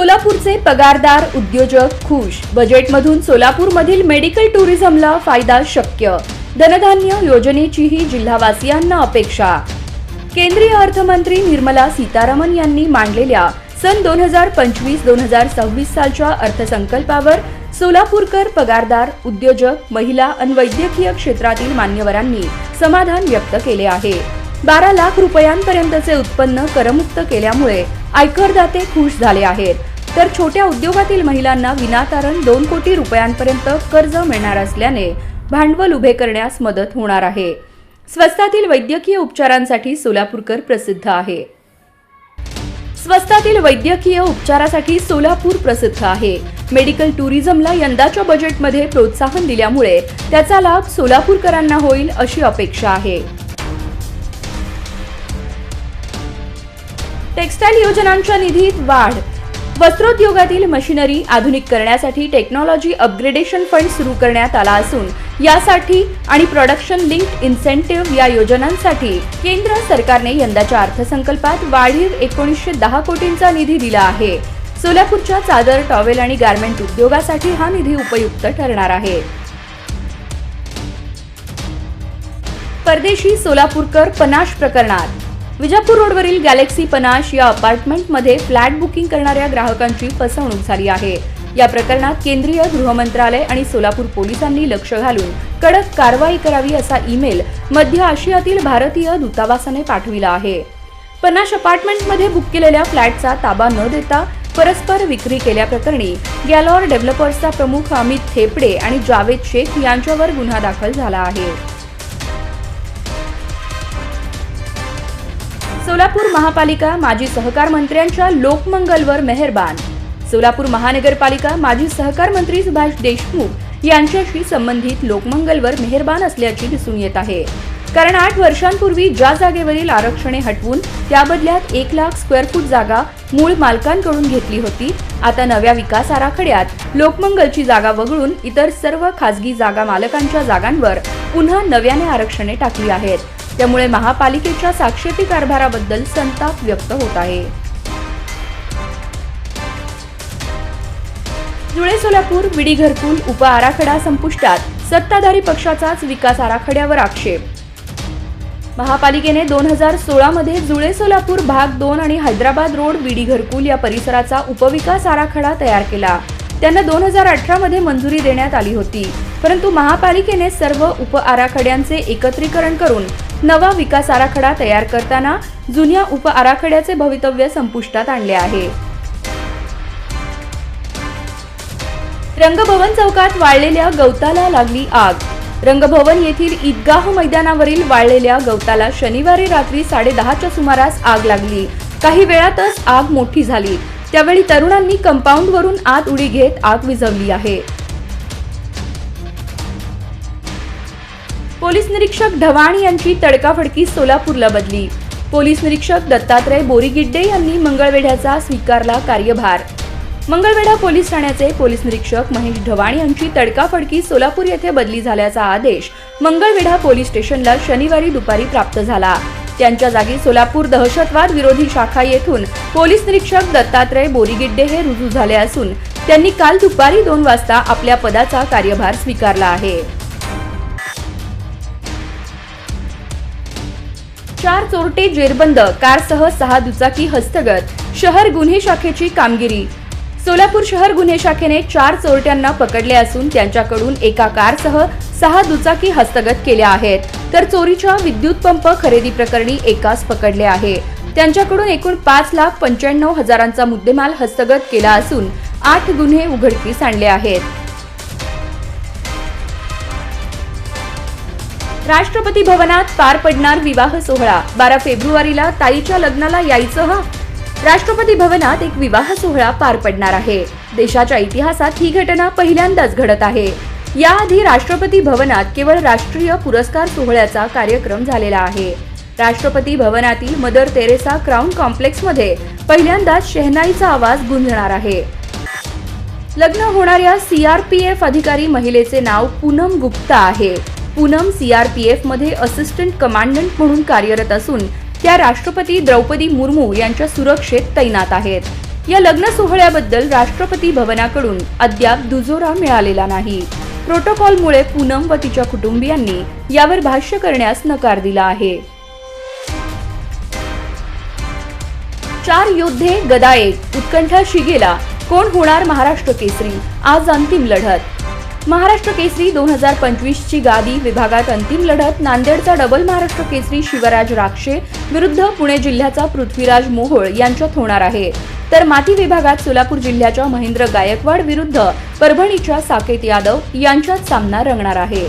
सोलापूरचे पगारदार उद्योजक खुश. बजेटमधून सोलापूरमधील मेडिकल टुरिझमला फायदा शक्य. धनधान्य योजनेचीही जिल्हावासियांना अपेक्षा. केंद्रीय अर्थमंत्री निर्मला सीतारामन यांनी मांडलेल्या सन दोन हजार पंचवीस दोन हजार सव्वीस सालच्या अर्थसंकल्पावर सोलापूरकर पगारदार उद्योजक महिला आणि वैद्यकीय क्षेत्रातील मान्यवरांनी समाधान व्यक्त केले आहे. बारा लाख रुपयांपर्यंतचे उत्पन्न करमुक्त केल्यामुळे आयकरदाते खुश झाले आहेत. तर छोट्या उद्योगातील महिलांना विनातारण दोन कोटी रुपयांपर्यंत कर्ज मिळणार असल्याने भांडवल उभे करण्यास मदत होणार आहे. स्वस्तातील वैद्यकीय उपचारांसाठी सोलापूरकर प्रसिद्ध आहे. स्वस्तातील वैद्यकीय उपचारासाठी सोलापूर प्रसिद्ध आहे. मेडिकल टुरिझमला यंदाच्या बजेटमध्ये प्रोत्साहन दिल्यामुळे त्याचा लाभ सोलापूरकरांना होईल अशी अपेक्षा आहे. टेक्स्टाईल योजनांच्या निधीत वाढ वस्त्रोद्योगातील मशिनरी आधुनिक करण्यासाठी टेक्नॉलॉजी अपग्रेडेशन फंड सुरू करण्यात आला असून यासाठी आणि प्रोडक्शन लिंक इन्सेंटिव्ह या योजनांसाठी केंद्र सरकारने यंदाच्या अर्थसंकल्पात वाढीव एकोणीसशे दहा कोटींचा निधी दिला आहे. सोलापूरच्या चादर टॉवेल आणि गारमेंट उद्योगासाठी हा निधी उपयुक्त ठरणार आहे. परदेशी सोलापूरकर पनाश प्रकरणात विजापूर रोडवरील गॅलेक्सी पनाश या अपार्टमेंटमध्ये फ्लॅट बुकिंग करणाऱ्या ग्राहकांची फसवणूक झाली आहे. या प्रकरणात केंद्रीय गृहमंत्रालय आणि सोलापूर पोलिसांनी लक्ष घालून कडक कारवाई करावी असा ईमेल मध्य आशियातील भारतीय दूतावासाने पाठविला आहे. पनाश अपार्टमेंटमध्ये बुक केलेल्या फ्लॅटचा ताबा न देता परस्पर विक्री केल्याप्रकरणी गॅलॉर डेव्हलपर्सचा प्रमुख अमित थेपडे आणि जावेद शेख यांच्यावर गुन्हा दाखल झाला आहे. सोलापूर महापालिका माजी सहकार मंत्र्यांच्या लोकमंगलवर मेहरबान. सोलापूर महानगरपालिका माजी सहकार मंत्री सुभाष देशमुख यांच्याशी संबंधित लोकमंगलवर मेहरबान असल्याची दिसून येत आहे. कारण आठ वर्षांपूर्वी ज्या जागेवरील आरक्षणे हटवून त्याबदल्यात एक लाख स्क्वेअर फूट जागा मूळ मालकांकडून घेतली होती आता नव्या विकास आराखड्यात लोकमंगलची जागा वगळून इतर सर्व खासगी जागा मालकांच्या जागांवर पुन्हा नव्याने आरक्षणे टाकली आहेत. त्यामुळे महापालिकेच्या साक्षेपी कारभाराबद्दल संताप व्यक्त होत आहे. जुळे सोलापूर विडी घरकुल उप आराखडा संपुष्टात सत्ताधारी पक्षाचाच विकास आराखड्यावर आक्षेप. महापालिकेने दोन हजार सोळा मध्ये जुळे सोलापूर भाग दोन आणि हैदराबाद रोड विडी घरकुल या परिसराचा उपविकास आराखडा तयार केला. त्यांना दोन हजार अठरा मध्ये मंजुरी देण्यात आली होती. परंतु महापालिकेने सर्व उप आराखड्यांचे एकत्रीकरण करून नवा विकास आराखडा तयार करताना जुन्या उप आराखड्याचे भवितव्य संपुष्टात आणले आहे. रंगभवन चौकात वाळलेल्या गवताला लागली आग. रंगभवन येथील ईदगाह मैदानावरील वाळलेल्या गवताला शनिवारी रात्री साडेदहाच्या सुमारास आग लागली. काही वेळातच आग मोठी झाली. त्यावेळी तरुणांनी कंपाऊंडवरून आत उडी घेत आग विझवली आहे. पोलीस निरीक्षक ढवाण यांची तडकाफडकी सोलापूरला बदली. पोलीस निरीक्षक दत्तात्रय बोरीगिड्डे यांनी मंगळवेढ्याचा स्वीकारला कार्यभार. मंगळवेढा पोलीस ठाण्याचे पोलीस निरीक्षक महेश ढवाण यांची तडकाफडकी सोलापूर येथे बदली झाल्याचा आदेश मंगळवेढा पोलीस स्टेशनला शनिवारी दुपारी प्राप्त झाला. त्यांच्या जागी सोलापूर दहशतवाद विरोधी शाखा येथून पोलीस निरीक्षक दत्तात्रय बोरीगिड्डे हे रुजू झाले असून त्यांनी काल दुपारी दोन वाजता आपल्या पदाचा कार्यभार स्वीकारला आहे. चार चोरटे जेरबंद कारसह सहा दुचाकी हस्तगत शहर गुन्हे शाखेची कामगिरी. सोलापूर शहर गुन्हे शाखेने चार चोरट्यांना पकडले असून त्यांच्याकडून एका कारसह सहा दुचाकी हस्तगत केल्या आहेत. तर चोरीच्या विद्युत पंप खरेदी प्रकरणी एकास पकडले आहे. त्यांच्याकडून एकूण पाच लाख पंच्याण्णव हजारांचा मुद्देमाल हस्तगत केला असून आठ गुन्हे उघडकीस आणले आहेत. राष्ट्रपती भवनात पार पडणार विवाह सोहळा. बारा फेब्रुवारीला ताईच्या लग्नाला यायचं हा. राष्ट्रपती भवनात एक विवाह सोहळा पार पडणार आहे. देशाच्या इतिहासात ही घटना पहिल्यांदाच घडत आहे. याआधी राष्ट्रपती भवनात केवळ राष्ट्रीय पुरस्कार सोहळ्याचा कार्यक्रम झालेला आहे. राष्ट्रपती भवनातील मदर तेरेसा क्राऊन कॉम्प्लेक्समध्ये पहिल्यांदाच शहनाईचा आवाज गुंजणार आहे. लग्न होणाऱ्या सीआरपीएफ अधिकारी महिलेचे नाव पूनम गुप्ता आहे. पूनम सीआरपीएफमध्ये असिस्टंट कमांडंट म्हणून कार्यरत असून त्या राष्ट्रपती द्रौपदी मुर्मू यांच्या सुरक्षेत तैनात आहेत. या लग्न सोहळ्याबद्दल राष्ट्रपती भवनाकडून अद्याप दुजोरा मिळालेला नाही. प्रोटोकॉलमुळे पूनम व तिच्या कुटुंबियांनी यावर भाष्य करण्यास नकार दिला आहे. चार योद्धे गदा एक उत्कंठा शिगेला कोण होणार महाराष्ट्र केसरी? आज अंतिम लढत. महाराष्ट्र केसरी दोन हजार पंचवीसची गादी विभागात अंतिम लढत नांदेडचा डबल महाराष्ट्र केसरी शिवराज राक्षे विरुद्ध पुणे जिल्ह्याचा पृथ्वीराज मोहोळ यांच्यात होणार आहे. तर माती विभागात सोलापूर जिल्ह्याच्या महेंद्र गायकवाड विरुद्ध परभणीच्या साकेत यादव यांच्यात सामना रंगणार आहे.